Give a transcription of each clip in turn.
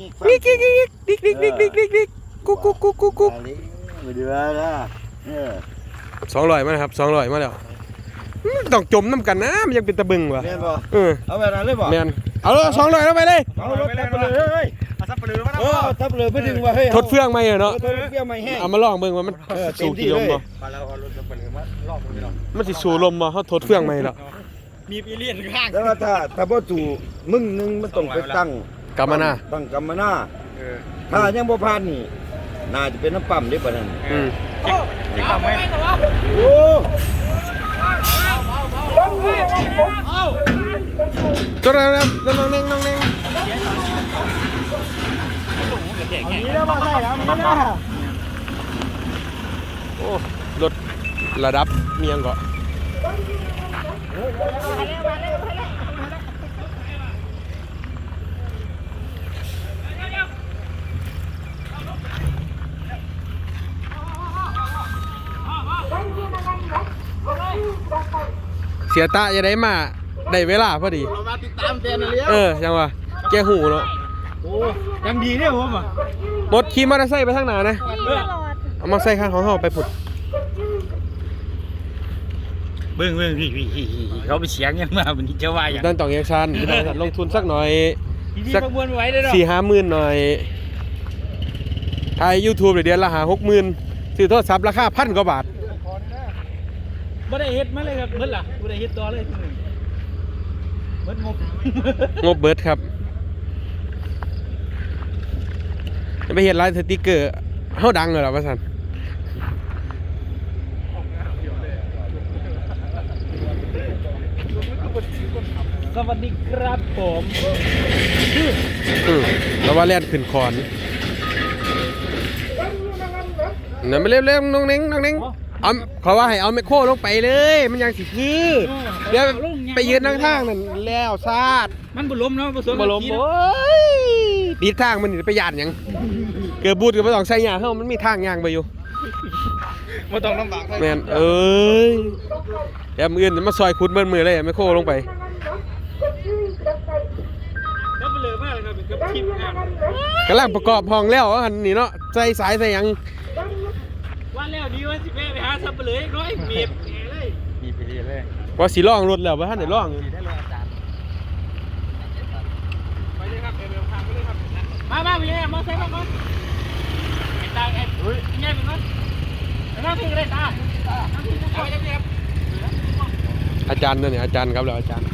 ดิกดิกดิกดิกดิกดิกดิกดิกกุ๊กกุ๊กกุ๊กกุ๊กกุ๊กมาดิมาดูว่านะเออสองร้อยมาแล้วครับสองร้อยมาแล้วอืมต้องจมน้ำกันนะมันยังเป็นตะบึงวะแม่นบ่เออเอาแบบนั้นเลยบ่แมนเอาเลยสองร้อยแล้วไปเลยเอารถทับไปเลยเฮ้ยเอาซับปลือมาเออทับเลยไม่ดึงว่ะเฮ้ยทดเฟืองไหมอะเนาะทดเฟื่องไม่แห้งเอามาลองเบิ่งว่ามันเออสู่กี่ลมเต็บ่มที่เลยมาแล้วเอารถซับปลือมาลอกมือเรามันสิสู่ลมบ่เขาทดเฟืองไหมล่ะมีปีเลียนข้างแต่ว่าถ้าถ้าบ่ถูกมึงหนึงมันต้องไปตั้ง กลับมาหน้าตั้งกรรมนาเออถ้ายังบ่ผ่านนี่น่าจะเป็นน้ำปั๊มเด้ปะนั่นอืมจริงเปล่าไหมโอ้ตัวนั้นนะตัวน้องเน่งน้องเน่งนี่แล้วมาใส่แล้วนี่นะโอ้รถระดับเมียงเกาะ เสียตาจะได้มาได้เวลาพอดี เรามาติดตามเต้นเลี้ยเออยังวะแกหูเนาะโอ้ยังดีเนี่ยผมอะหมดขี่มอเตอร์ไซค์ไปทางหน้านะเอามาใส่ข้างของเขาไปผุดเบิ้งเบิ้งพี่พี่เขาไปเสียงยังมาวันนี้จะว่าอย่างด้านต่องยังชันลงทุนสักหน่อยพี่ประมวลไว้ได้หรอสี่ห้าหมื่นหน่อยถ่ายยูทูบเดือนละหาหกหมื่นซื้อโทรศัพท์ราคาพันกว่าบาท ไม่ได้เฮ็ดมาเลยครับเบิ้ลล่ะไม่ได้เฮ็ดต่อเลยเบิ้ลงบงบเบิร์ดครับจะไปเห็นร้านสติกเกอร์เฮาดังเลยเหรอวะสันสวัสดีครับผมอืมแล้วว่าแล่นขึ้นคอนเนี่ยไม่เร็วๆน้องเน้งน้องเน้ง เอาเขาว่าให้เอาไมโครลงไปเลย มันยังสิคือเดี๋ยวไปยืนนั่งทางนั่นแล้วซาดมันบุล้มเนาะผสมบลมโอ้ยปีทางมันนี่ไปยานหยังเกิดบูดกับไม่ต้องใส่ยางเฮามันมีทางยางไปอยู่มาต้องลำบากแมนเอ้ยแอมอื่นจะมาซอยคุดเบิ้มือเลยไม่โค้ลงไปแล้วไปเลยมากเลยครับกับทีมงานกำลังประกอบห้องแล้วอันนี้เนาะใส่สายใส่หยังว่าแล้วดีว่าสิแม่ ไปหาซับเลยน้อยเมียบเลยมีไปเรียนเลยว่าสีล่องรถแล้วว่าท่านได้ล่องอยู่ได้เลยอาจารย์ไปเลยครับเร็วๆทางไปเลยครับมามาพี่แม่มาใส่มาก่อนไปตายแอบเฮ้ยแม่เป็นมั้ยนั่งพิงเลยตานั่งพิงเอาไปจังครับอาจารย์นั่นเนี่ยอาจารย์ครับแล้วอาจารย์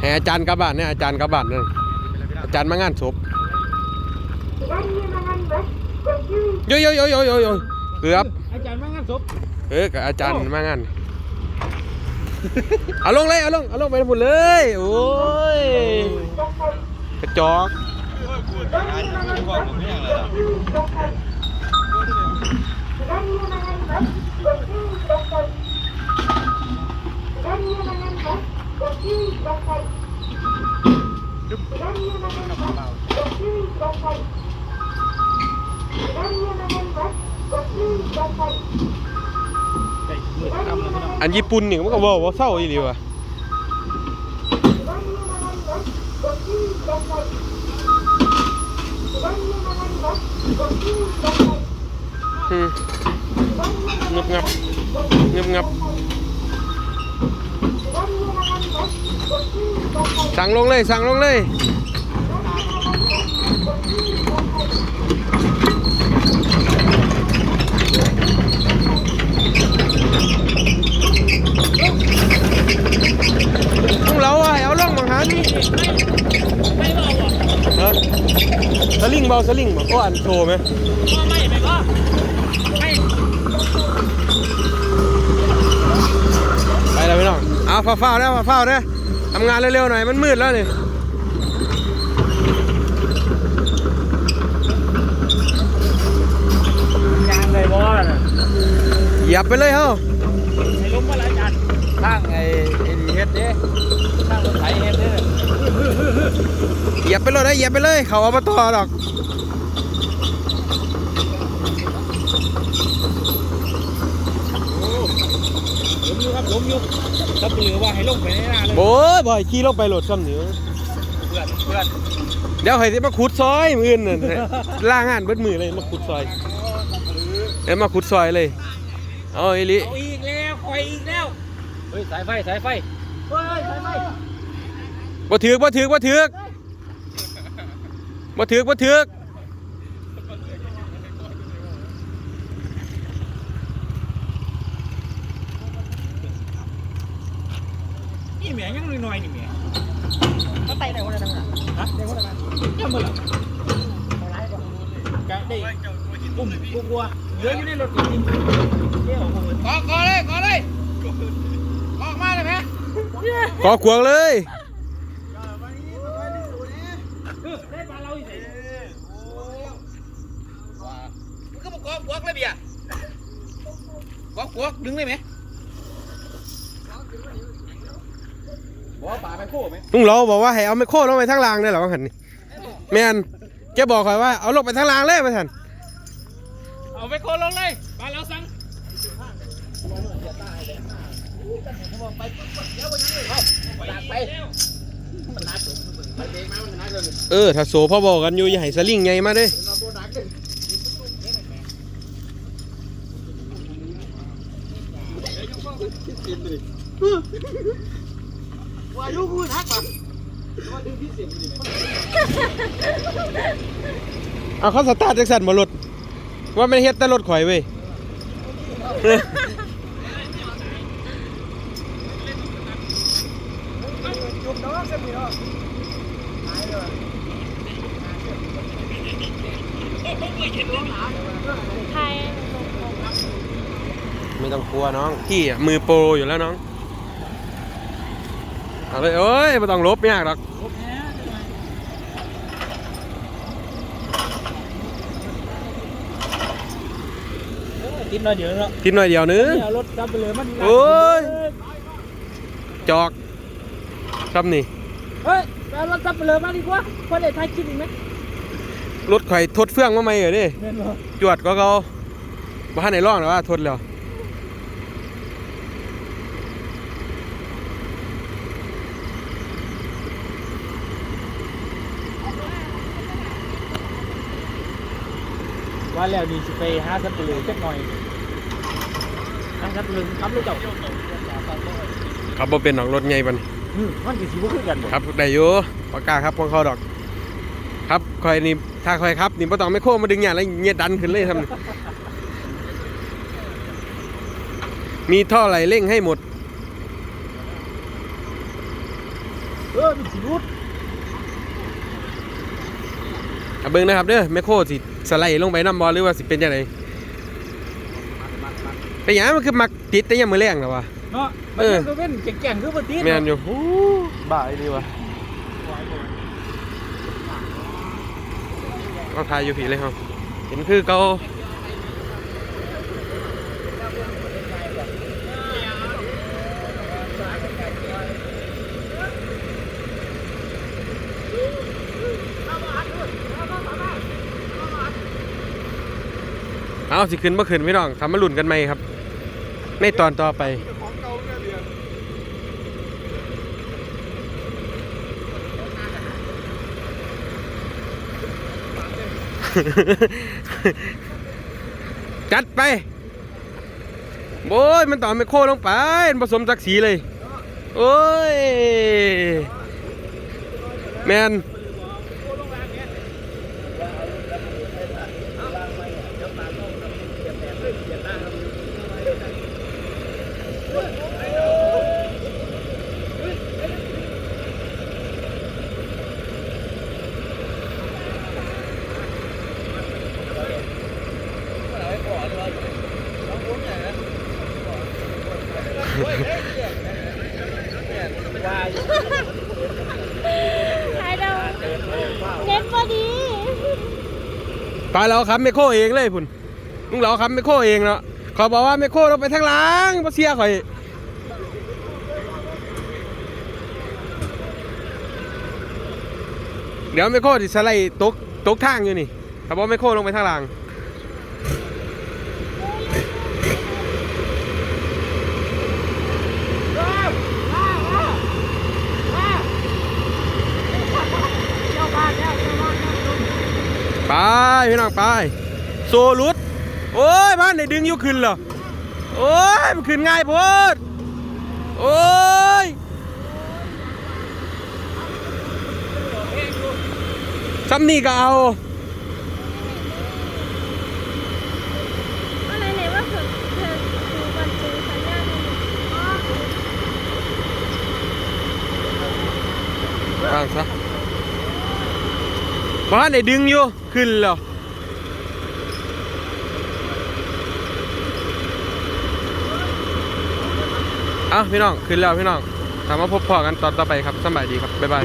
ให้อาจารย์กลับบ้านเนี่ยอาจารย์กลับบ้านเนี่ยอาจารย์มางานศพ โยโยโยโยโยโยเกือบอาจารย์มางานศพเออกับอาจารย์มางานเอาลงเลยเอาลงเอาลงไปหมดเลยโอ้ยกระจอก อันญี่ปุ่นนี่มันก็บอกว่าเศร้าอีหลีว่ะอืมงับงับงับงับสั่งลงเลย สั่งลงเลย สลิงบ่ก็อันโชว์ไหมก็ไม่ไปก็ไม่ไปแล้วพี่น้องเอาฟ้าวๆนะฟ้าวๆนะทำงานเร็วๆหน่อยมันมืดแล้วนี่ยางเลยบอสเหยียบไปเลยเฮ้าไอ้ล้มมาหลายจานทางไอ้ไอ้เฮ็ดเด้ทางรถไถเฮ็ดเด้เหยียบไปเลยนะเหยียบไปเลย เขาเอามาต่อดอก ล้มอยู่ครับล้มอยู่ถ้าเปลือว่าให้ลงไปในหน้าเลยโอ้ยบ่อยขี่ลงไปโหลดซ้ำนี่เพื่อนเพื่อนเดี๋ยวให้สิมาขุดซอยมืออื่นนั่นล่างานเบิดมือเลยมาขุดซอยเอ้ยมาขุดซอยเลยเอาอีหลิเอาอีกแล้วคอยอีกแล้วเฮ้ยสายไฟสายไฟเฮ้ยสายไฟบ่ถือกบ่ถือกบ่ถือกบ่ถือกบ่ถือก นี่แหม่ยังน้อยๆนี่แหม่เขาไต่ได้คนละทางน่ะฮะได้คนละทางยังบ่ล่ะเอาหลายกว่ากะได้อุ้มกูกลัวเหลืออยู่ในรถจริงๆเที่ยวโอ้โหกอก่อเลยก่อเลยออกมาเลยไหมกอขวางเลย ได้ปลาเราอีกสิมันก็มากอกวกเลยเบียร์กอกวกดึงเลยไหม บอกป่าไปโค้ไหมลุงเราบอกว่าให้เอาไมโครลงไปทางล่างได้เหรอว่าหั่นนี่แม่นแกบอกข่อยว่าเอาลงไปทางล่างเลยว่าซั่นเอาไปโคนลงเลยปลาเราสั่งเออถ้าโสพ่อบอกกันอยู่อย่าให้สลิงใหญ่มาเด้ ว่ายุคูทักป่ะเอาเขาสตาร์ทจังซั่นบ่รถว่ามันเฮ็ดแต่รถข่อยเว้ยไทยไม่ต้องกลัวน้องพี่อะมือโปรอยู่แล้วน้อง เอาเลยเอ้ยไม่ต้องลบยากหรอกติดหน่อยเดี๋ยวเนาะทิมหน่อยเดียวนึงเนี่ยรถดับไปเลยมันโอ้ยจอกครับนี่เฮ้ยเอารถดับไปเลยมาดีกว่าเพราะเดี๋ยวถ่ายคลิปอีกไหมรถข่อยทดเฟื่องมาไหมเหรอดิเงินบ่จวดก็เขาบ้านไหนร่องหรอว่าทดแล้ว ว่าแล้วนี่สิไปหาสัตว์เปลือยจักหน่อยหาสัตว์เปลือยครับเลยเจ้าครับบ่เป็นหรอกรถไงบัดนอืมมันสิสิบ่คือกันบ่ครับได้อยู่ปากกล้าครับของเขาดอก ครับคอยนี่ถ้าคอยครับนี่บ่ต้องไม่โค้งมาดึงอย่างไรเงียดันขึ้นเลยทำนี่มีท่อไหลเร่งให้หมด เออมันสิรุด อะ เบิ่งนะครับเด้อแมคโครสิสไลด์ลงไปน้ำบอลหรือว่าสิเป็นยังไงไปหยังมันคือมักติดแต่ยังมือแรงแล้ววะเนาะเออมันก็เป็นแก่งๆคือบ่ติดแม่นอยู่ฮู้บ้าอีดีวะเอาทายอยู่ผีเลยครับเห็นคือเขา เอาสิขึ้นบ่ขึ้นพี่น้องทำมาลุ่นกันไหมครับ ในตอนต่อไปจัดไปโอ้ยมันต่อไม่โค้ลงไปผสมศักดิ์ศรีเลย โอ้ย แมน ไทยเราเน็ตพอดีไปเราครับไม่โค้เองเลยพุ่นลุงเราครับไม่โค้เองเนาะเขาบอกว่าไม่โค้เราไปทางหล้างมาเสียข่อยเดี๋ยวไม่โค้ดิสไลด์ตกตกทางอยู่นี่เขาบอกไม่โค้ลงไปทางหล่าง ไปพี่น้องไปโซลุดโอ้ยบ้านไหนดึงอยู่ขึ้นเหรอโอ้ยมันขึ้นง่ายโพดโอ้ยซ้ำนี่ก็เอาอะไรไหนว่าเธอเธอคือวันซื้อสัญญาณอ๋อวางซะ บ้านไหนดึงอยู่ ขึ้นแล้วอะพี่น้อง ขึ้นแล้วพี่น้องถามว่าพบพอกันตอนต่อไปครับสบายดีครับ บ๊ายบาย